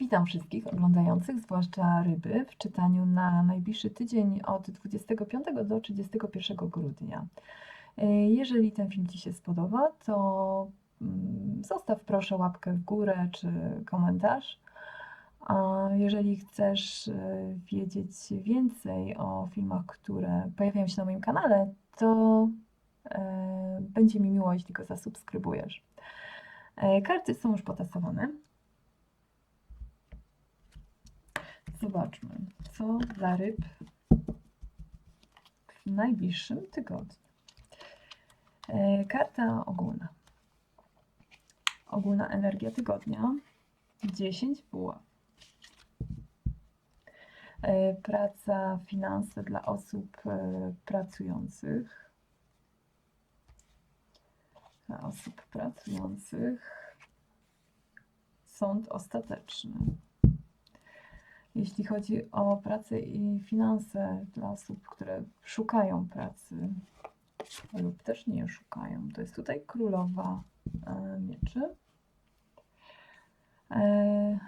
Witam wszystkich oglądających, zwłaszcza ryby, w czytaniu na najbliższy tydzień od 25 do 31 grudnia. E, Jeżeli ten film Ci się spodoba, to mm, zostaw proszę łapkę w górę czy komentarz. A jeżeli chcesz e, wiedzieć więcej o filmach, które pojawiają się na moim kanale, to e, będzie mi miło, jeśli go zasubskrybujesz. Karty są już potasowane. Zobaczmy, co dla ryb w najbliższym tygodniu. E, Karta ogólna. Ogólna energia tygodnia. 10 buław. E, Praca, finanse dla osób e, pracujących. Dla osób pracujących. Sąd ostateczny. Jeśli chodzi o pracę i finanse dla osób, które szukają pracy lub też nie szukają, to jest tutaj królowa e, mieczy. E,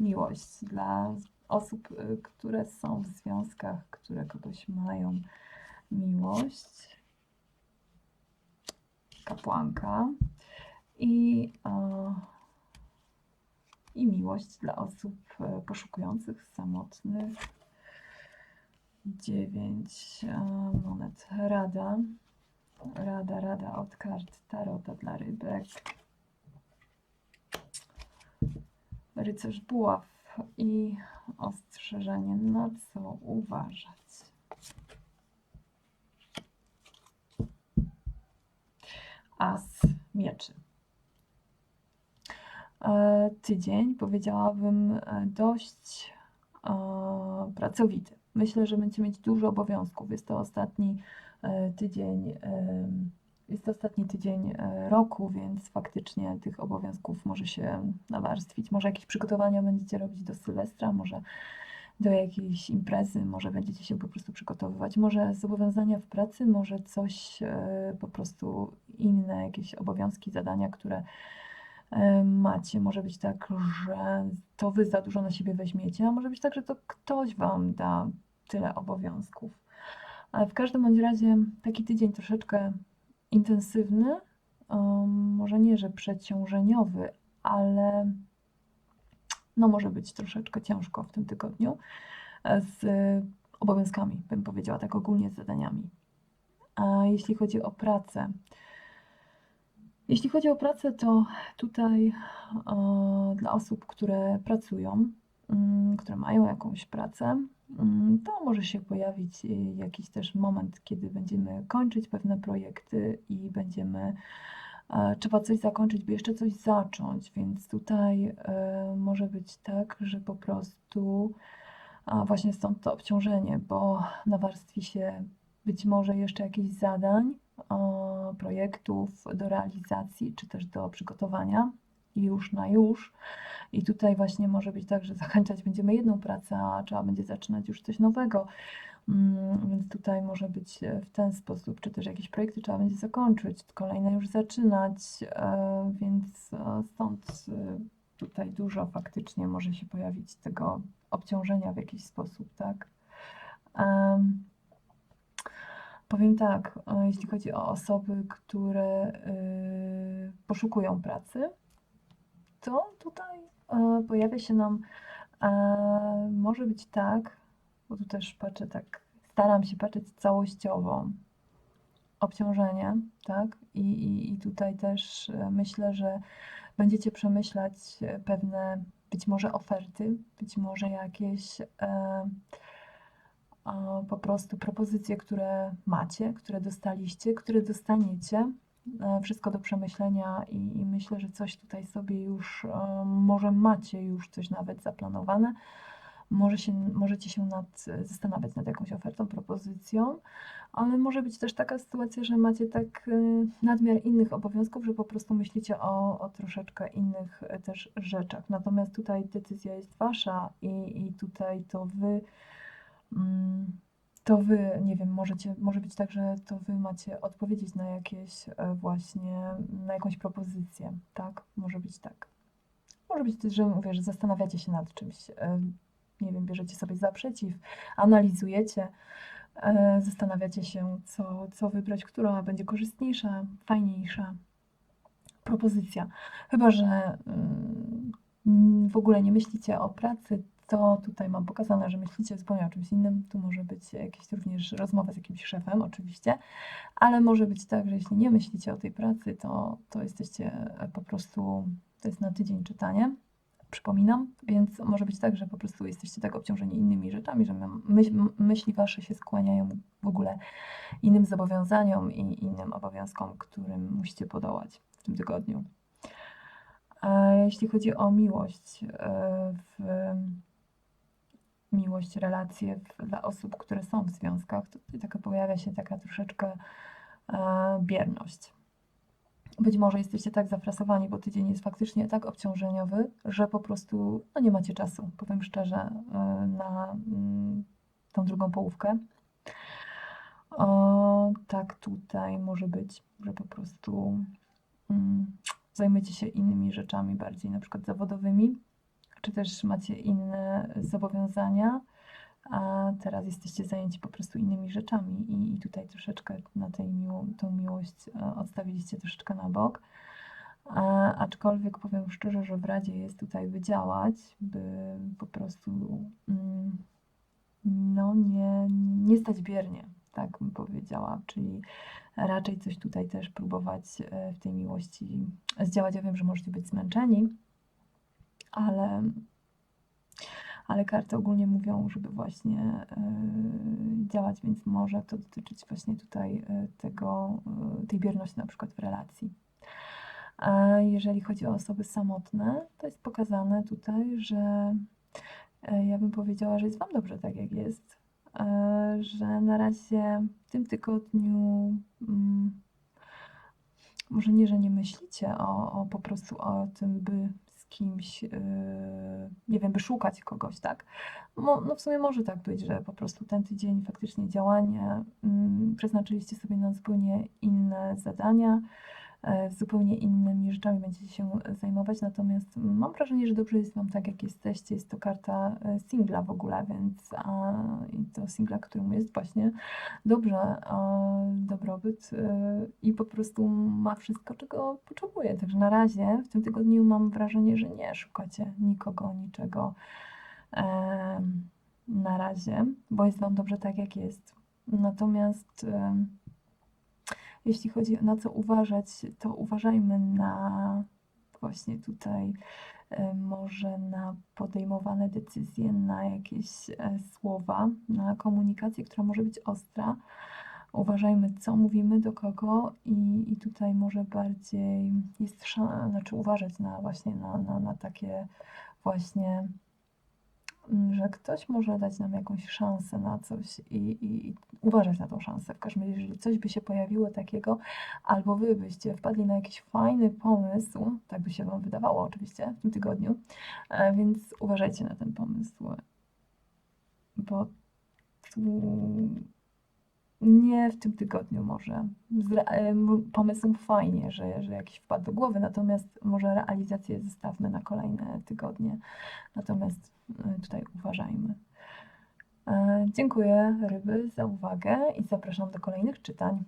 Miłość dla osób, e, które są w związkach, które kogoś mają. Miłość. Kapłanka. I i miłość dla osób e, poszukujących, samotnych. Dziewięć e, monet. Rada. Rada, rada od kart Tarota dla rybek. Rycerz buław i ostrzeżenie, na co uważać. As mieczy tydzień, powiedziałabym, e, dość e, pracowity. Myślę, że będziecie mieć dużo obowiązków. Jest to ostatni e, tydzień, jest to ostatni tydzień e, roku, więc faktycznie tych obowiązków może się nawarstwić. Może jakieś przygotowania będziecie robić do Sylwestra, może do jakiejś imprezy, może będziecie się po prostu przygotowywać. Może zobowiązania w pracy, może coś e, po prostu inne, jakieś obowiązki, zadania, które e, macie. Może być tak, że to wy za dużo na siebie weźmiecie, a może być tak, że to ktoś wam da tyle obowiązków. Ale w każdym bądź razie taki tydzień troszeczkę intensywny, em, może nie, że przeciążeniowy, ale no może być troszeczkę ciężko w tym tygodniu e, z obowiązkami, bym powiedziała, tak ogólnie z zadaniami. A jeśli chodzi o pracę, jeśli chodzi o pracę, to tutaj e, dla osób, które pracują, mm, które mają jakąś pracę, mm, to może się pojawić e, jakiś też moment, kiedy będziemy kończyć pewne projekty i będziemy e, trzeba coś zakończyć, by jeszcze coś zacząć, więc tutaj może być tak, że po prostu właśnie stąd to obciążenie, bo nawarstwi się być może jeszcze jakichś zadań, projektów do realizacji, czy też do przygotowania już na już. I tutaj właśnie może być tak, że zakończać będziemy jedną pracę, a trzeba będzie zaczynać już coś nowego. Mm, Więc tutaj może być e, w ten sposób, czy też jakieś projekty trzeba będzie zakończyć, kolejne już zaczynać, e, więc e, stąd tutaj dużo faktycznie może się pojawić tego obciążenia w jakiś sposób, tak? Em, Powiem tak, e, jeśli chodzi o osoby, które y, poszukują pracy, to tutaj e, pojawia się nam, e, może być tak, bo tu też patrzę tak, staram się patrzeć całościowo, obciążenie, tak? I, i, i tutaj też myślę, że będziecie przemyślać pewne być może oferty, być może jakieś po prostu propozycje, które macie, które dostaliście, które dostaniecie. E, Wszystko do przemyślenia i, i myślę, że coś tutaj sobie już e, może macie już coś nawet zaplanowane. Może się, możecie się nad, zastanawiać nad jakąś ofertą, propozycją, ale może być też taka sytuacja, że macie tak e, nadmiar innych obowiązków, że po prostu myślicie o, o troszeczkę innych też rzeczach. Natomiast tutaj decyzja jest wasza i, i tutaj to wy to wy, nie wiem, możecie, może być tak, że to wy macie odpowiedzieć na jakieś e, właśnie, na jakąś propozycję, tak? Może być tak. Może być też, że mówię, że zastanawiacie się nad czymś. e, Nie wiem, bierzecie sobie za przeciw, analizujecie, e, zastanawiacie się, co, co wybrać, która będzie korzystniejsza, fajniejsza propozycja. Chyba, że mm, w ogóle nie myślicie o pracy, to tutaj mam pokazane, że myślicie zupełnie o czymś innym. Tu może być jakieś również rozmowa z jakimś szefem, oczywiście, ale może być tak, że jeśli nie myślicie o tej pracy, to, to jesteście e, po prostu, to jest na tydzień czytanie. Przypominam, więc może być tak, że po prostu jesteście tak obciążeni innymi rzeczami, że myśl, myśli wasze się skłaniają w ogóle innym zobowiązaniom i innym obowiązkom, którym musicie podołać w tym tygodniu. A jeśli chodzi o miłość, e, w, miłość, relacje w, dla osób, które są w związkach, to tutaj taka pojawia się taka troszeczkę e, bierność. Być może jesteście tak zafrasowani, bo tydzień jest faktycznie tak obciążeniowy, że po prostu no, nie macie czasu, powiem szczerze, e, na mm, tą drugą połówkę. O, tak tutaj może być, że po prostu mm, zajmujecie się innymi rzeczami, bardziej na przykład zawodowymi, czy też macie inne zobowiązania, a teraz jesteście zajęci po prostu innymi rzeczami i, i tutaj troszeczkę na tej miło, tą miłość e, odstawiliście troszeczkę na bok. A, aczkolwiek powiem szczerze, że w Radzie jest tutaj wydziałać, by po prostu mm, no nie, nie stać biernie, tak bym powiedziała, czyli raczej coś tutaj też próbować e, w tej miłości zdziałać. Ja wiem, że możecie być zmęczeni, ale, ale karty ogólnie mówią, żeby właśnie y, działać, więc może to dotyczyć właśnie tutaj y, tego, y, tej bierności na przykład w relacji. A jeżeli chodzi o osoby samotne, to jest pokazane tutaj, że ja bym powiedziała, że jest Wam dobrze tak, jak jest, że na razie w tym tygodniu mm, może nie, że nie myślicie o, o po prostu o tym, by kimś, yy, nie wiem, by szukać kogoś, tak? No, no w sumie może tak być, że po prostu ten tydzień faktycznie działanie yy, przeznaczyliście sobie na zupełnie inne zadania, zupełnie innymi rzeczami będziecie się zajmować, natomiast mam wrażenie, że dobrze jest Wam tak, jak jesteście. Jest to karta e, singla w ogóle, więc a, i to singla, któremu jest właśnie dobrze, a, dobrobyt e, i po prostu ma wszystko, czego potrzebuje. Także na razie w tym tygodniu mam wrażenie, że nie szukacie nikogo, niczego na razie, bo jest Wam dobrze tak, jak jest. Natomiast jeśli chodzi na co uważać, to uważajmy na właśnie tutaj e, może na podejmowane decyzje, na jakieś e, słowa, na komunikację, która może być ostra. Uważajmy, co mówimy do kogo, i, i tutaj może bardziej jest szansa, znaczy uważać na właśnie na, na, na takie właśnie że ktoś może dać nam jakąś szansę na coś i, i, uważać na tą szansę. W każdym razie, jeżeli coś by się pojawiło takiego, albo wy byście wpadli na jakiś fajny pomysł, tak by się wam wydawało oczywiście w tym tygodniu, e, więc uważajcie na ten pomysł, bo tu nie w tym tygodniu może. E, pomysł fajnie, że, że jakiś wpadł do głowy, natomiast może realizację zostawmy na kolejne tygodnie. Natomiast e, tutaj uważajmy. E, dziękuję ryby za uwagę i zapraszam do kolejnych czytań.